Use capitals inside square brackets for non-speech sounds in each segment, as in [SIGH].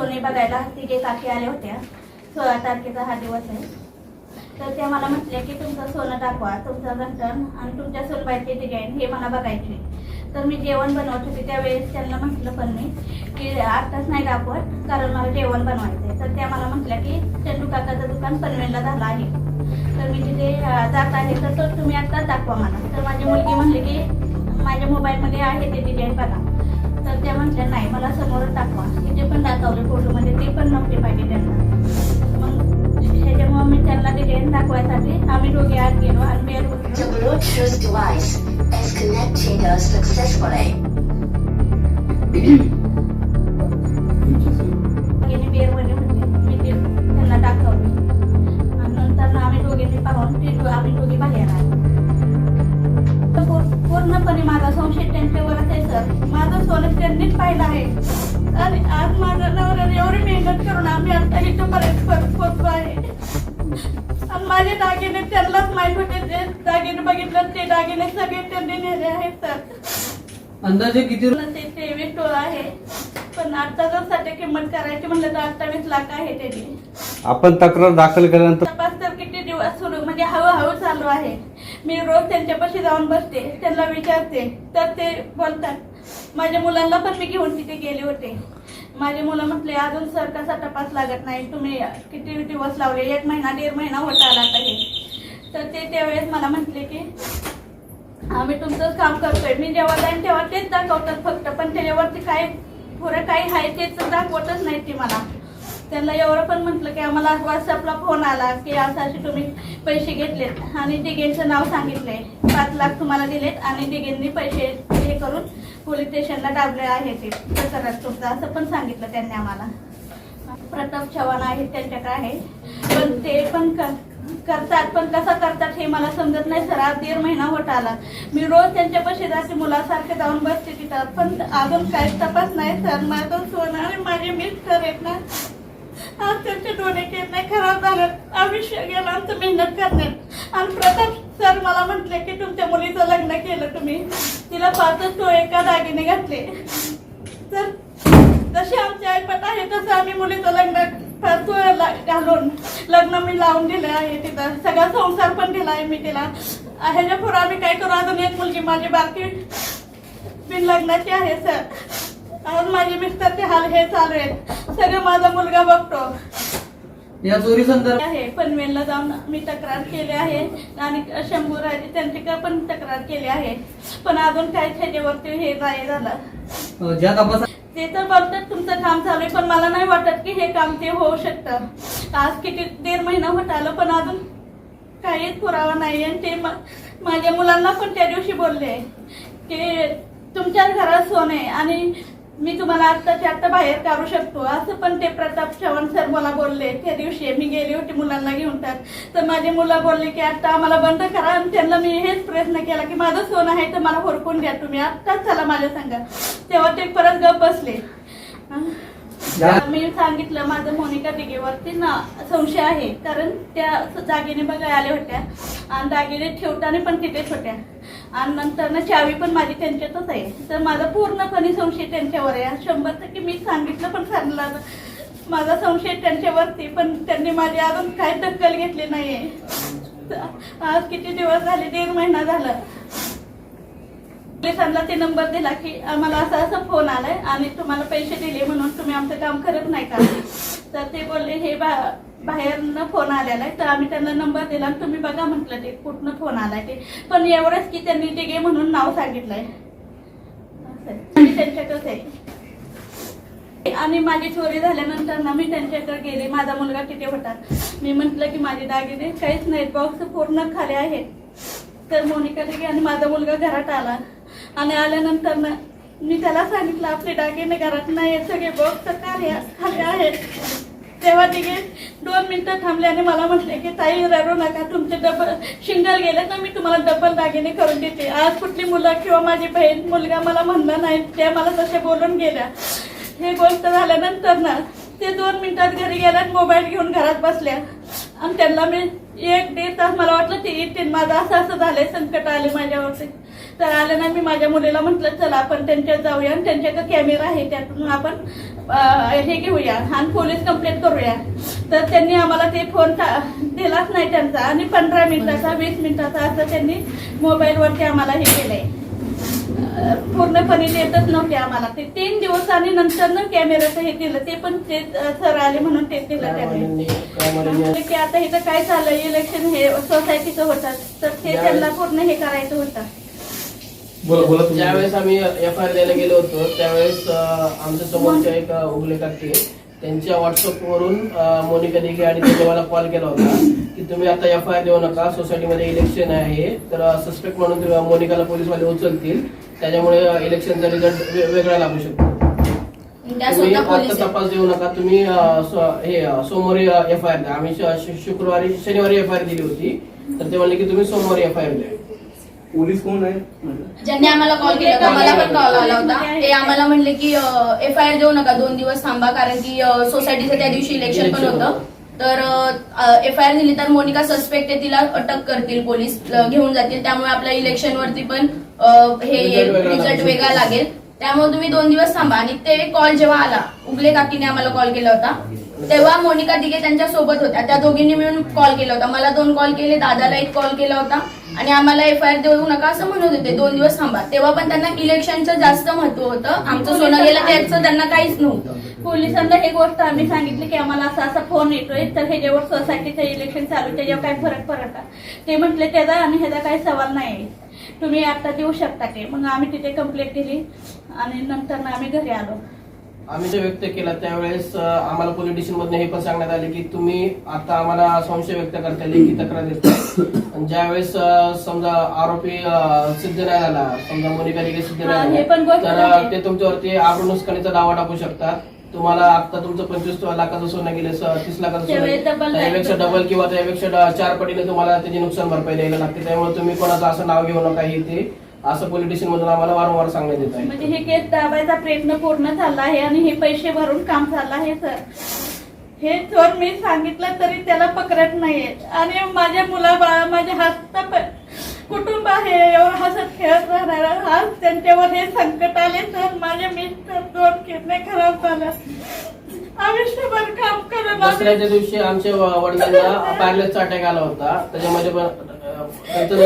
सोने बघायला तिघे काकी आल्या होत्या. सोळा तारखेचा हा दिवस आहे. तर त्या मला म्हटल्या की तुमचं सोनं दाखवा तुमचं गंठण आणि तुमच्या सोनबाईची डिझाईन हे मला बघायचे तर मी जेवण बनवत होते त्यावेळेस त्यांना म्हटलं पण मी की आत्ताच नाही दाखवत कारण मला जेवण बनवायचं आहे. तर त्या मला म्हटल्या की चंडू काकाचं दुकान पनवेलला झालं आहे. तर मी तिथे जात आहे. तर तो तुम्ही आत्ताच दाखवा मला. तर माझी मुलगी म्हणली की माझ्या मोबाईलमध्ये आहे ते डिझाईन बघा. तर त्या म्हटल्या नाही मला समोरच दाखवा. तिथे पण दाखवले फोटोमध्ये ते पण नव्हते पाहिजे त्यांना. मग ह्याच्यामुळे मी त्यांना डिझाईन दाखवायसाठी आम्ही दोघे आत गेलो आणि बेर The Bluetooth device is connected successfully. [CLEARS THROAT] पूर्णपणे माझा संशय त्यांच्यावरच आहे सर माझं सोनं त्यांनीच पाहिलं आहे. आणि आज माझ्या नवऱ्याने एवढी मेहनत करून आम्ही आता इथपर्यंत परत पोहोचलो आहे. माझे दागिने त्यांनाच माहीत होते. जे दागिने बघितलं ते दागिने सगळे त्यांनी नेले आहेत सर. अंदाजे किती ते तेवीस टोळ आहे. पण आता जर साठी किंमत करायची म्हणलं तर अठ्ठावीस लाख आहे त्याची आपण तक्रार दाखल केल्यानंतर तपास तर किती दिवस सुरू म्हणजे हळूहळू चालू आहे. मी रोज त्यांच्यापाशी जाऊन बसते त्यांना विचारते तर ते बोलतात माझ्या मुलांना पण मी घेऊन तिथे गेले होते. माझे मुलं म्हटले अजून सर कसा तपास लागत नाही तुम्ही किती दिवस लावले? एक महिना दीड महिना होत आला आता हे. तर ते त्यावेळेस मला म्हटले की आम्ही तुमचंच काम करतोय. मी जेव्हा जाईन तेव्हा तेच दाखवतात फक्त पण त्याच्यावरती काय पुरं काही आहे तेच दाखवतच नाही ती मला. त्यांना एवढं पण म्हटलं की आम्हाला व्हॉट्सअपला फोन आला की असं असे तुम्ही पैसे घेतलेत. आणि दिघेंचं नाव सांगितले पाच लाख तुम्हाला दिलेत आणि दिघेंनी पैसे हे करून पोलीस स्टेशनला डाबले आहे ते प्रकरण तुमचं. असं पण सांगितलं त्यांनी आम्हाला. प्रताप चव्हाण आहेत त्यांच्याकडे आहे. पण ते पण कर- करतात. पण कसं करतात हे मला समजत नाही. सर आज दीड महिना होत आला. मी रोज त्यांच्यापाशी जाते मुलासारखे जाऊन बसते तिथं. पण अजून काहीच तपास नाही. सर माझं सोनं आणि माझे मिस्टर आहेत ना. आज त्यांचे डोळे नाही खराब झालं आयुष्य गेलं आमचं मेहनत करणार आणि प्रताप सर मला म्हटले की तुमच्या मुलीचं लग्न केलं तुम्ही. तिला पाचच तो एका दागिने घातले. तर जशी आमची ऐपत आहे तसं आम्ही मुलीचं लग्न करतो घालून लग्न मी लावून दिलं आहे तिथं. सगळा संसार पण दिला आहे मी तिला. ह्याच्या पुढे आम्ही काय करू? अजून एक मुलगी माझी बाकी बिन लग्नाची आहे सर. आज माझे मिस्टरचे हाल हे चालू आहेत सगळं माझा मुलगा बघतो. या चोरी संदर्भात आहे पनवेलला जाऊन मी तक्रार केली आहे. आणि शंभू राजे त्यांच्याकडे पण तक्रार केली आहे. पण अजून काय त्याच्यावरती हे नाही झालं. अ, ज्या तपासात ते तर बोलतात तुमचं काम चालू आहे पण मला नाही वाटत की हे काम ते होऊ शकतं. आज किती दीड महिना होत आलं पण अजून काहीच पुरावा नाही आणि ते मा- माझ्या मुलांना पण त्या दिवशी बोलले की तुमच्याच घरात सोन आणि मी तुम्हाला आत्ताच्या आत्ता बाहेर काढू शकतो. असं पण ते प्रताप चव्हाण सर मला बोलले. त्या दिवशी मी गेली होती मुलांना घेऊन तर. तर माझे मुलं बोलले की आता आम्हाला बंद करा. आणि त्यांना मी हेच प्रयत्न केला की माझं सोनं आहे तर मला होरकून द्या तुम्ही. आत्ताच चला माझ्या संग. तेव्हा ते परत गप बसले. मी सांगितलं माझं मोनिका दिगेवरती ना संशय आहे. कारण त्या दागिने बघायला आल्या होत्या. आणि दागिने ठेवताना पण तिथेच होत्या. आणि नंतर ना चावी पण माझी त्यांच्यातच आहे तर माझा पूर्णपणे संशय त्यांच्यावर आहे. शंभर टक्के मी सांगितलं पण सांगला माझा संशय त्यांच्यावरती पण त्यांनी माझी अजून काही दखल घेतली नाहीये. आज किती दिवस झाले? दीड महिना झाला. पोलिसांना ते नंबर दिला की आम्हाला असा असा फोन आलाय आणि तुम्हाला पैसे दिले म्हणून तुम्ही आमचं काम करत नाही का? तर ते बोलले हे बा बाहेरनं फोन आलेला आहे. तर आम्ही त्यांना नंबर दिला आणि तुम्ही बघा म्हटलं ते कुठनं फोन आलाय ते. पण एवढंच की त्यांनी ते गे म्हणून नाव सांगितलंय. असं आहे. आणि आहे. आणि माझी चोरी झाल्यानंतर ना मी त्यांच्याकडे गेले. माझा मुलगा तिथे होता. मी म्हंटल की माझे दागिने काहीच नाहीत बॉक्स पूर्ण खाली आहेत तर मोनिका दिगे आणि माझा मुलगा घरात आला. आणि आल्यानंतर ना मी त्याला सांगितलं आपले दागिने घरात नाही सगळे बॉक्स खाली खाली आहेत. तेव्हा तिघे दोन मिनिटं थांबले आणि मला म्हटले की ताई रडू नका तुमचे डबल शिंगल गेले तर मी तुम्हाला डबल दागिने करून देते. आज कुठली मुलं किंवा माझी बहीण मुलगा मला म्हणला नाही त्या मला तसे बोलून गेल्या. हे गोष्ट झाल्यानंतर ना ते दोन मिनिटात घरी गेल्या मोबाईल घेऊन घरात बसल्या. आणि त्यांना मी एक दीड तास मला वाटलं ते येतील. माझं असं असं झालंय संकट आले माझ्यावरती. तर आलं नाही मी माझ्या मुलीला म्हटलं चला आपण त्यांच्यात जाऊया आणि त्यांच्याकडे कॅमेरा आहे त्यातून आपण हे घेऊया आणि पोलीस कंप्लेंट करूया. तर त्यांनी आम्हाला ते फोन दिलाच नाही त्यांचा आणि पंधरा मिनिटाचा वीस मिनिटाचा असं त्यांनी मोबाईलवरती आम्हाला हे केलंय. पूर्णपणे देतच नव्हते आम्हाला. ते तीन दिवस आणि नंतर ना कॅमेऱ्याचं हे दिलं ते पण ते सर आले म्हणून ते दिलं त्यांनी. म्हणजे की आता इथं काय चाललंय? इलेक्शन हे सोसायटीचं होतं. तर ते त्यांना पूर्ण हे करायचं होतं. बोला बोला तुम्ही. ज्यावेळेस आम्ही एफ आय आर द्यायला गेलो होतो त्यावेळेस आमच्या समोरच्या एक उगले काकी त्यांच्या व्हॉट्सअप वरून अं, मोनिका दिघे आणि त्यांनी मला कॉल केला होता की तुम्ही आता एफ आय आर देऊ नका सोसायटीमध्ये इलेक्शन आहे. तर सस्पेक्ट म्हणून मोनिकाला पोलीसवाले उचलतील. त्याच्यामुळे इलेक्शनचा रिझल्ट वेगळा लागू शकतो. तुम्ही स्वतः आता. तपास देऊ नका. तुम्ही हे सोमवारी एफ आय आर द्या आम्ही शुक्रवारी शनिवारी एफ आय आर दिली होती. तर ते म्हणले की तुम्ही सोमवारी एफ आय आर द्या पोलीस कोण आहे? ज्यांनी आम्हाला कॉल केला होता मला पण कॉल आला होता. ते आम्हाला म्हणले की एफ आय आर देऊ नका दोन दिवस थांबा कारण की सोसायटीचं त्या दिवशी इलेक्शन पण होतं. तर एफ आय आर दिली तर मोनिका सस्पेक्ट आहे तिला अटक करतील पोलीस घेऊन जातील. त्यामुळे आपल्या इलेक्शन वरती पण हे रिझल्ट. वेगळा लागेल. त्यामुळे तुम्ही दोन दिवस थांबा. आणि ते कॉल जेव्हा आला उगले काकीने आम्हाला कॉल केला होता. तेव्हा मोनिका दिघे त्यांच्यासोबत होत्या. त्या दोघींनी मिळून कॉल केला होता. मला दोन कॉल केले दादाला एक कॉल केला होता. आणि आम्हाला एफ आय आर देऊ नका असं म्हणत होते. दोन दिवस थांबा. तेव्हा पण त्यांना इलेक्शनचं जास्त महत्त्व होतं. आमचं सोनं गेलं त्याचं त्यांना काहीच नव्हतं. पोलिसांना हे गोष्ट आम्ही सांगितली की आम्हाला असा असा फोन येतोय. तर ह्याच्यावर सोसायटीचं इलेक्शन चालू त्याच्यावर काय फरक पडत ते म्हटले त्याचा आणि ह्याचा काही सवाल नाही तुम्ही आता देऊ शकता ते मग आम्ही तिथे कंप्लेंट दिली आणि नंतर ना आम्ही घरी आलो. आम्ही जे व्यक्त केला त्यावेळेस आम्हाला पोलीस स्टेशन मधून हे पण सांगण्यात आले की तुम्ही आता आम्हाला संशय व्यक्त करता लेखी तक्रार आणि ज्यावेळेस समजा आरोपी सिद्ध नाही झाला समजा मोनिका सिद्ध नाही तर. अं, ते तुमच्यावरती आबरू नुकसानीचा दावा टाकू शकतात तुम्हाला आता तुमचं पंचवीस लाखाचं सोनं गेलं तीस लाखाचं सोनं त्यापेक्षा. डबल किंवा त्यापेक्षा चार पटीने तुम्हाला त्याची नुकसान भरपाई द्यायला लागते त्यामुळे तुम्ही कोणाचं असं नाव घेऊ नका हे ते असं पोलीस स्टेशन मधून आम्हाला वारंवार सांगण्यात येत आहे. म्हणजे हे केस दाबायचा प्रयत्न पूर्ण झाला आहे आणि हे पैसे भरून काम झालं आहे सर. हे चोर मी सांगितलं तरी त्याला पकडत नाहीये. आणि माझ्या मुला बाळा माझ्या हसता कुटुंब आहे एवढं हसत खेळत राहणार आज त्यांच्यावर हे संकट आले तर माझे मिस्टर दोन किडने खराब झाल्या आयुष्यभर काम दसऱ्याच्या दिवशी आमच्या वडिलांना पॅरलेसचा अटॅक आला होता. त्याच्यामध्ये पण त्यांचं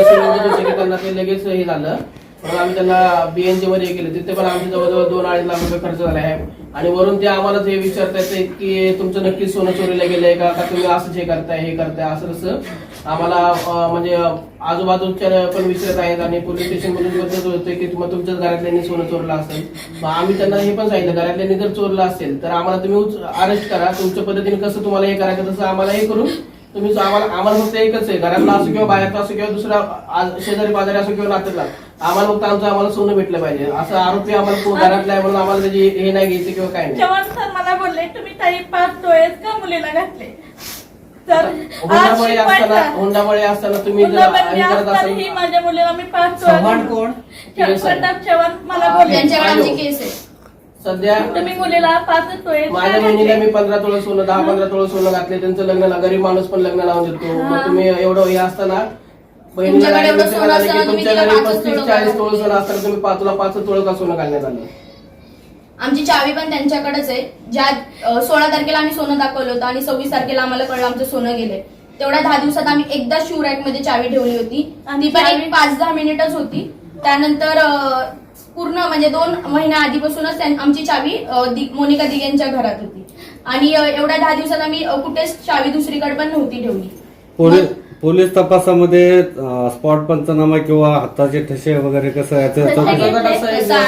त्यांना [LAUGHS] ते लगेच हे झालं. म्हणून आम्ही त्यांना बीएनजी मध्ये हे केलं. तिथे पण आमचे जवळजवळ दोन अडीच लाख रुपये खर्च झाले आहे. आणि वरून ते आम्हाला हे विचारतायत की तुमचं नक्की सोनं चोरीला गेलंय का? का तुम्ही असंच हे करताय हे करताय असं तसं. आम्हाला म्हणजे आजूबाजूच्या पण विचारत आहेत आणि पोलीस स्टेशन मधून होते की मग तुमच्याच घरातल्यांनी सोनं चोरलं असेल. मग आम्ही त्यांना हे पण सांगितलं घरातल्यांनी जर चोरलं असेल तर आम्हाला तुम्ही अरेस्ट करा. तुमच्या पद्धतीने कसं तुम्हाला हे करायचं तसं आम्हाला हे करून तुम्ही आम्हाला आम्हाला फक्त एकच आहे. घरातला असो किंवा बाहेरचा असो किंवा दुसरा आज- शेजारी पाजारी असो किंवा नात्यातला आम्हाला फक्त आमचं आम्हाला सोनं भेटलं पाहिजे. असं आरोपी आम्हाला कोण घरातला आहे म्हणून आम्हाला त्याची हे नाही घ्यायचं किंवा काय नाही. चव्हाण सर मला बोलले तुम्ही ताई पाच डोळेच का मुलीला घातले? तर आज हुंडाबळी असताना शिकवायचा हुंडाबळी असताना तुम्ही जर करत असाल माझ्या मुलीला मी पाच चव्हाण कोण? चव्हाण- मला बोलले. त्यांच्याकडे आयो. आमची केस आहे. सध्या तुम्ही मुलीला पाच माझ्या बहिणीला मी पंधरा तोळं सोनं दहा पंधरा तोळं सोनं घातले. त्यांचं लग्न ला- गरीब माणूस पण लग्न लावून देतो. मग तुम्ही एवढं हे असताना बहिणीला तुमच्याकडे एवढं विचार सोनं आला की असताना तुम्ही तुमच्या तिला घरी पाचच पस्तीस तोळं चाळीस तोळं सोनं असताना तुम्ही पाच तुला पाच तोळं का सोनं घालण्यात आलं? आमची चावी पण त्यांच्याकडेच आहे. ज्या अ, सोळा तारखेला आम्ही सोनं दाखवलं होतं आणि सव्वीस तारखेला आम्हाला कळलं आमचं सोनं गेलंय. तेवढ्या दहा दिवसात आम्ही एकदा शिवरॅकमध्ये चावी ठेवली होती. आणि ती पण चावी- एक पाच दहा मिनिटच होती. त्यानंतर अ, पूर्ण म्हणजे दोन महिन्या आधीपासूनच आमची चावी मोनिका दिगेंच्या घरात होती. आणि एवढ्या दहा दिवसात आम्ही कुठेच चावी दुसरीकडे पण नव्हती ठेवली. पोलीस पोलीस तपासामध्ये स्पॉट पंचनामा किंवा हाताचे ठसे वगैरे कसं?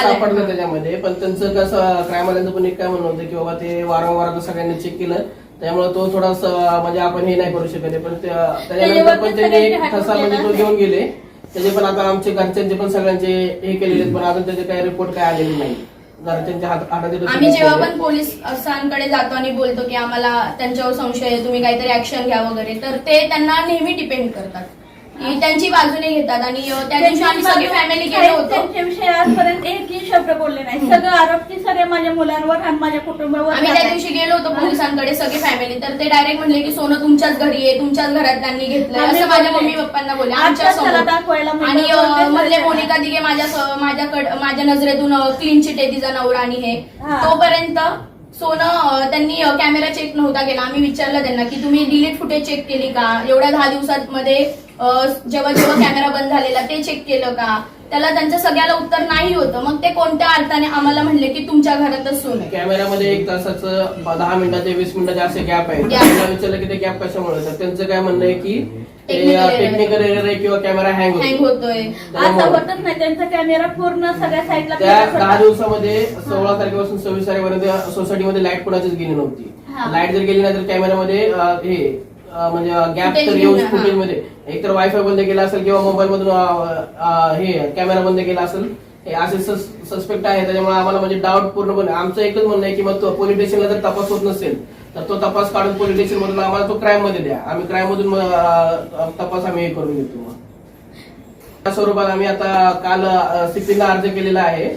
सापडलं त्याच्यामध्ये. पण त्यांचं कसं क्राईमवाल्यांचं पण एक काय म्हणणं होतं की बाबा ते वारंवार सगळ्यांनी चेक केलं. त्यामुळे तो थोडासा म्हणजे आपण हे नाही करू शकत आहे. पण त्या- त्याच्यानंतर पण त्यांनी ठसा म्हणजे तो घेऊन गेले. त्याचे पण आता आमचे घरच्यांचे पण सगळ्यांचे हे केलेले पण अजून त्याचे काही रिपोर्ट काय आलेले नाही घरच्यांच्या हात- आम्ही जेव्हा. पण पोलिसांकडे जातो आणि बोलतो की आम्हाला त्यांच्यावर संशय आहे तुम्ही काहीतरी ऍक्शन घ्या वगैरे तर ते त्यांना नेहमी डिपेंड करतात त्यांची बाजूने घेतात. आणि त्या दिवशी आम्ही सगळी फॅमिली गेलो होतो. त्यांच्याविषयी आजपर्यंत एकही शब्द बोलले नाही. सगळं आरोप सगळे माझ्या मुलांवर आणि माझ्या कुटुंबावर आम्ही त्या. दिवशी गेलो होतो पोलिसांकडे सगळी फॅमिली तर ते डायरेक्ट म्हणले की सोनं तुमच्याच घरी आहे. तुमच्याच घरातल्यांनी घेतलंय. आम्ही असं माझ्या. मम्मी पप्पांना बोलले. आमच्यासमोर. दाखवायला आणि म्हणले. मोनिका दिगे माझ्या माझ्याकडे माझ्या नजरेतून क्लीन चिट आहे तिचा नवरा आणि हे. तोपर्यंत सोनं त्यांनी कॅमेरा चेक नव्हता केला. आम्ही विचारलं त्यांना की तुम्ही डिलीट फुटेज चेक केली का? एवढ्या दहा दिवसांमध्ये जेव्हा जेव्हा कॅमेरा बंद झालेला ते चेक केलं का त्याला त्यांचं सगळ्याला उत्तर नाही होतं मग ते कोणत्या अर्थाने आम्हाला म्हणले की तुमच्या घरातच सोनं आहे. कॅमेऱ्यामध्ये एक तासाचं दहा मिनिटाचे वीस मिनिटाचे असे गॅप आहे. त्यांना विचारलं की ते गॅप कशामुळे तर त्यांचं काय म्हणणं आहे की. टेक्निकल एरर आहे किंवा कॅमेरा हँग हँग होतो होतोय असं होतच नाही त्यांचा कॅमेरा पूर्ण सगळ्या साईडला त्या फिरत दहा. दिवसामध्ये सोळा तारखेपासून सव्वीस तारखेपर्यंत सोसायटीमध्ये लाइट कोणाचीच गेली नव्हती हा. लाइट जर गेली नाही तर कॅमेऱ्यामध्ये हे म्हणजे गॅप तर येऊ. फुटेजमध्ये. एकतर वायफाय बंद केला असेल किंवा मोबाईल मधून हे कॅमेरा बंद केला असेल हे असे सस्पेक्ट आहे. त्याच्यामुळे आम्हाला म्हणजे डाऊट पूर्णपणे. आमचं एकच म्हणणं आहे की मग तो पोलीस स्टेशनला जर तपास होत नसेल तर तो तपास काढून पोलीस स्टेशन मधून आम्हाला तो क्राईममध्ये द्या. आम्ही क्राईम मधून तपास आम्ही हे करून घेतो. स्वरूपात आम्ही आता काल सीपीला अर्ज केलेला आहे.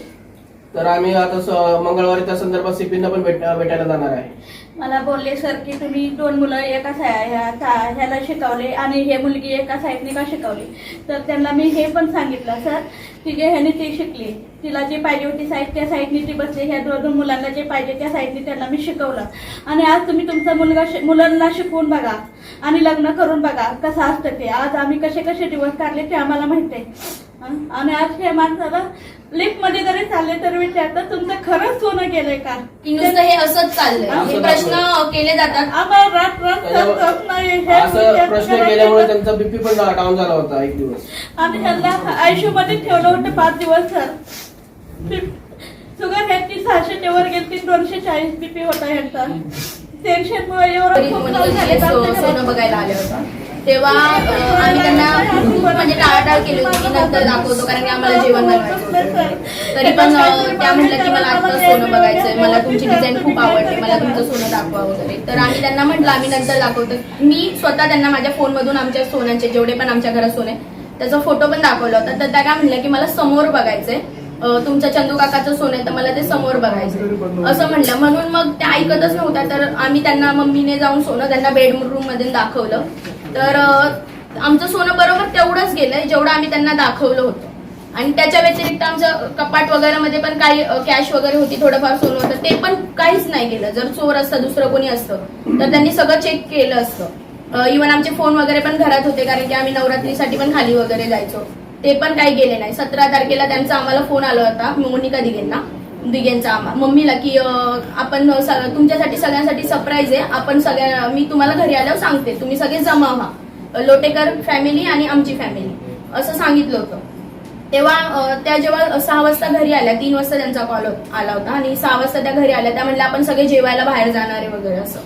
तर आम्ही आता मंगळवारी त्या संदर्भात सीपींना पण भेटायला जाणार आहे. मला बोलले सर की तुम्ही दोन मुलं एका साया- ह्या- ह्याला शिकवले आणि हे मुलगी एका साईडने का शिकवली? तर त्यांना मी हे पण सांगितलं सर की जे ह्याने ती शिकली. तिला जे पाहिजे होती साईड त्या साईडने ती बसली. ह्या दोन दोन मुलांना जे पाहिजे त्या साईडने त्यांना मी शिकवलं. आणि आज तुम्ही तुमचा मुलगा शि- मुलांना शिकवून बघा आणि लग्न करून बघा कसं असतं ते. आज आम्ही कसे कसे दिवस काढले ते आम्हाला माहिती आहे. आणि आज हे माणसाला लिफ्टमध्ये जरी चालले तर विचारतात तुमचं खरंच सोनं गेलंय का? की नुसतं हे असंच चाललंय. हे. प्रश्न केले जातात. आम्हाला रात रात समजत नाही. हे असं प्रश्न केल्यामुळे त्यांचा बीपी पण डाऊन झाला होता एक दिवस. आणि ह्यांना आयशू मध्ये ठेवलं होतं पाच दिवस सर. शुगर ह्यांची सहाशेच्या वर गेली दोनशे चाळीस बीपी होता ह्यांचा. टेन्शन मुळे एवढं खूप दिगे झाले. सोनं बघायला आले होता. तेव्हा आम्ही त्यांना खूप म्हणजे टाळाटाळ केली होती की नंतर दाखवतो कारण की आम्हाला जेवण बनवायचं [LAUGHS] तरी पण त्या म्हटलं की मला आता सोनं बघायचंय मला तुमची डिझाईन खूप आवडते मला तुमचं सोनं दाखवा वगैरे. तर आम्ही त्यांना म्हटलं आम्ही नंतर दाखवतो. मी स्वतः त्यांना माझ्या फोनमधून आमच्या सोन्याचे जेवढे पण आमच्या घरात सोने त्याचा फोटो पण दाखवला होता. तर त्या काय म्हणल्या की मला समोर बघायचंय. अं, तुमचं चंदू काकाचं सोनं आहे तर मला ते समोर बघायचं असं म्हणलं. म्हणून मग त्या ऐकतच नव्हत्या तर आम्ही त्यांना मम्मीने जाऊन सोनं त्यांना बेडरूममध्ये दाखवलं. तर आमचं सोनं बरोबर तेवढंच गेलंय जेवढं आम्ही त्यांना दाखवलं होतं. आणि त्याच्या व्यतिरिक्त आमचं कपाट वगैरे मध्ये पण काही कॅश वगैरे होती थोडंफार सोनं होतं. ते पण काहीच नाही गेलं. जर चोर असतं दुसरं कोणी असतं तर त्यांनी सगळं चेक केलं असतं. इव्हन आमचे फोन वगैरे पण घरात होते कारण की आम्ही नवरात्रीसाठी पण खाली वगैरे जायचो. ते पण काही गेले नाही. सतरा तारखेला त्यांचा आम्हाला फोन आला होता मोनिका दिगेंना दिगेंचा आम्हा- मम्मीला की आपण तुमच्यासाठी सगळ्यांसाठी सरप्राईज आहे. आपण सगळ्या मी तुम्हाला घरी आल्यावर सांगते. तुम्ही सगळे जमा व्हा. लोटेकर फॅमिली आणि आमची फॅमिली असं सांगितलं होतं. तेव्हा त्या जेव्हा सहा वाजता घरी आल्या तीन वाजता त्यांचा कॉल हो- आला होता. आणि सहा वाजता त्या घरी आल्या. त्या म्हणल्या आपण सगळे जेवायला बाहेर जाणार आहे वगैरे असं.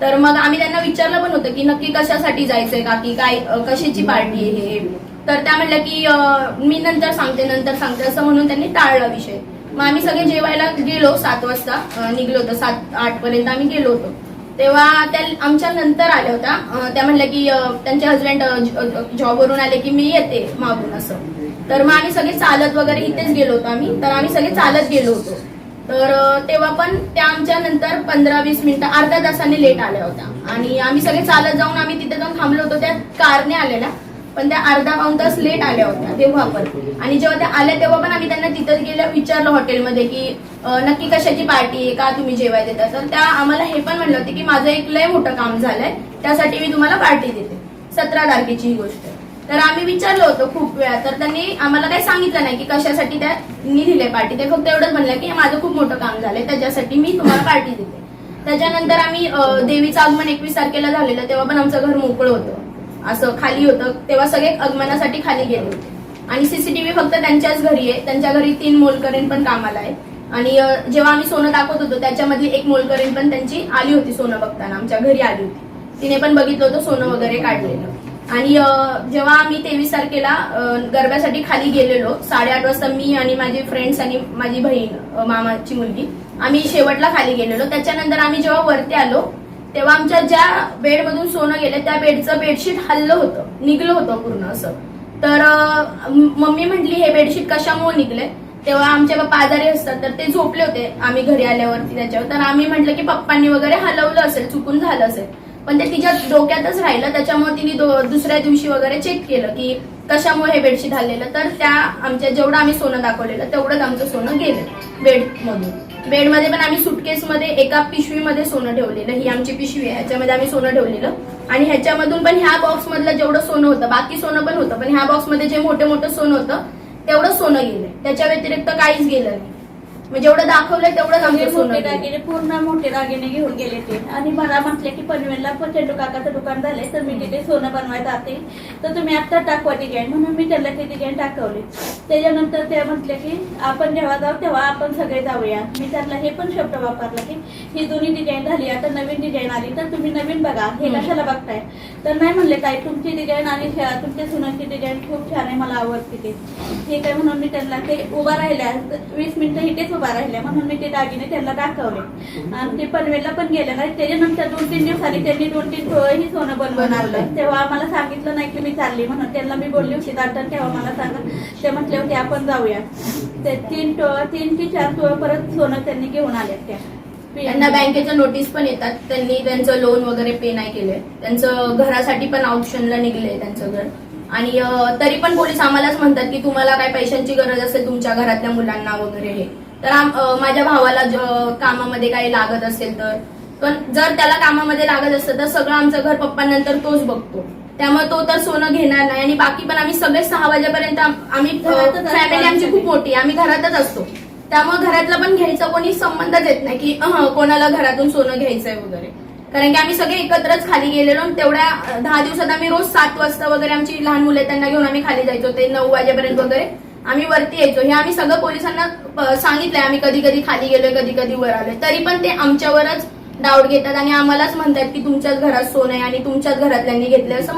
तर मग आम्ही त्यांना विचारलं पण होतं की नक्की कशासाठी जायचंय का? की काय कशाची पार्टी आहे हे? तर त्या म्हणल्या की मी नंतर सांगते नंतर सांगते. असं म्हणून त्यांनी टाळला विषय. मग आम्ही सगळे जेवायला गेलो सात वाजता. निघलो होतो सात आठ पर्यंत आम्ही गेलो होतो. तेव्हा त्या आमच्या नंतर आल्या होत्या. त्या म्हणल्या की त्यांचे हस्बंड जॉबवरून आले की मी येते मागून असं. तर मग आम्ही सगळे चालत वगैरे इथेच गेलो होतो आम्ही. तर आम्ही सगळे चालत गेलो होतो. तर तेव्हा पण त्या आमच्या नंतर पंधरा वीस मिनिटं अर्ध्या तासाने लेट आल्या होत्या. आणि आम्ही सगळे चालत जाऊन आम्ही तिथे जाऊन थांबलो होतो. त्या कारने आलेल्या. पण त्या अर्धा पाऊन तास लेट आल्या होत्या तेव्हा पण. आणि जेव्हा त्या आल्या तेव्हा पण आम्ही त्यांना तिथं गेल्या विचारलं हॉटेलमध्ये की नक्की कशाची पार्टी आहे? का तुम्ही जेवाय देता तर त्या आम्हाला हे पण म्हणलं होते की माझं एक लय मोठं काम झालंय त्यासाठी मी तुम्हाला पार्टी देते. सतरा तारखेची ही गोष्ट. आहे. तर आम्ही विचारलं होतं खूप वेळा. तर त्यांनी आम्हाला काही सांगितलं नाही की कशासाठी त्यांनी दिले पार्टी ते फक्त एवढंच म्हणलं की माझं खूप मोठं काम झालंय त्याच्यासाठी मी तुम्हाला पार्टी देते. त्याच्यानंतर आम्ही देवीचं आगमन एकवीस तारखेला झालेलं तेव्हा पण आमचं घर मोकळं होतं. असं खाली होतं तेव्हा सगळे आगमनासाठी खाली गेले. होते आणि सीसीटीव्ही फक्त त्यांच्याच घरी आहे. त्यांच्या घरी तीन मोलकरीण पण कामाला आहे आणि जेव्हा आम्ही सोनं दाखवत होतो त्याच्यामधली एक मोलकरीण पण त्यांची आली होती सोनं बघताना. आमच्या घरी आली होती. तिने पण बघितलं होतं सोनं वगैरे काढलेलं. आणि जेव्हा आम्ही तेवीस तारखेला गरब्यासाठी खाली गेलेलो साडेआठ वाजता मी आणि माझे फ्रेंड्स आणि माझी बहीण मामाची मुलगी आम्ही शेवटला खाली गेलेलो. त्याच्यानंतर आम्ही जेव्हा वरती आलो तेव्हा आमच्या ज्या बेडमधून सोनं गेलं त्या बेडचं बेडशीट हल्लं होतं निघलं होतं पूर्ण असं. तर मम्मी म्हटली हे बेडशीट कशामुळे निघले? तेव्हा आमचे पप्पा आजारी असतात तर ते झोपले होते आम्ही घरी आल्यावरती त्याच्यावर. तर आम्ही म्हटलं की पप्पांनी वगैरे हलवलं असेल चुकून झालं असेल. पण ते तिच्या डोक्यातच राहिलं त्याच्यामुळे तिने दुसऱ्या दिवशी वगैरे चेक केलं की कशामुळे हे बेडशीट हल्लेलं. तर त्या आमच्या जेवढं आम्ही सोनं दाखवलेलं तेवढंच आमचं सोनं गेलं बेडमधून. बेडमध्ये पण आम्ही सुटकेसमध्ये एका पिशवीमध्ये सोनं ठेवलेलं. ही आमची पिशवी आहे. ह्याच्यामध्ये आम्ही सोनं ठेवलेलं. आणि ह्याच्यामधून पण ह्या बॉक्स मधलं जेवढं सोनं होतं बाकी सोनं पण होतं पण ह्या बॉक्समध्ये जे मोठं मोठं सोनं होतं तेवढं सोनं गेलं त्याच्या व्यतिरिक्त काहीच गेलं नाही. म्हणजे जेवढं तेवढंच आमचं सोनं मोठे गेलं. दागिने पूर्ण मोठे दागिने घेऊन गेले ते. आणि मला म्हटले की पनवेलला पण चेंडू काकाचं दुकान झालंय तर मी तिथे सोनं बनवायला जाते. तर तुम्ही आता टाकवा डिझाईन म्हणून मी त्याला ती डिझाईन टाकवली. त्याच्यानंतर ते म्हटले की आपण जेव्हा जाऊ तेव्हा आपण सगळे जाऊया. मी त्यांना हे पण शब्द वापरला की ही जुनी डिझाईन झाली आता नवीन डिझाईन आली तर तुम्ही नवीन बघा. हे कशाला बघताय? तर नाही म्हणले ताई तुमची डिझाईन आणि तुमच्या सुनाची डिझाईन खूप छान आहे मला आवडते ते. ठीक आहे म्हणून मी त्यांना ते उभा राहिल्या. वीस मिनिटं इथेच उभा राहिल्या म्हणून मी ते दागिने त्यांना दाखवले. आणि ते पनवेलला पण गेले. नाही त्याच्यानंतर दोन तीन दिवसांनी त्यांनी दोन तीन ही सोनं बनवून आणलं तेव्हा आम्हाला सांगितलं नाही की मी चालली म्हणून. त्यांना मी बोलली होती दाटन तेव्हा मला सांग. ते म्हटले होते आपण जाऊया. ते तीन तीन की चार टोळ परत सोनं त्यांनी घेऊन आले त्या. त्यांना बँकेच्या नोटीस पण येतात. त्यांनी त्यांचं लोन वगैरे पे नाही केलंय त्यांचं घरासाठी पण ऑप्शनला निघले त्यांचं घर. आणि तरी पण पोलीस आम्हालाच म्हणतात की तुम्हाला काय पैशांची गरज असेल तुमच्या घरातल्या मुलांना वगैरे हे. तर माझ्या भावाला कामामध्ये काही लागत असेल तर पण जर त्याला कामामध्ये लागत असतं तर सगळं आमचं घर पप्पांनंतर तोच बघतो त्यामुळे तो तर सोनं घेणार नाही आणि बाकी पण आम्ही सगळे सहा वाजेपर्यंत आम- आम्ही फॅमिली आमची खूप. मोठी. आम्ही घरातच असतो त्यामुळे घरातलं पण घ्यायचा कोणी संबंधच येत नाही की कोणाला घरातून सोनं घ्यायचंय वगैरे कारण की आम्ही सगळे एकत्रच खाली गेलेलो तेवढ्या दहा दिवसात आम्ही रोज सात वाजता वगैरे आमची लहान मुलं त्यांना घेऊन आम्ही खाली जायचो ते नऊ वाजेपर्यंत वगैरे आम्ही वरती यायचो हे आम्ही सगळं पोलिसांना सांगितलंय. आम्ही कधी कधी खाली गेलोय कधी कधी वर आलोय. तरी पण ते आमच्यावरच डाऊट घेतात आणि आम्हालाच म्हणतात की तुमच्याच घरात सोन आहे आणि तुमच्याच घरातल्यांनी घेतलंय असं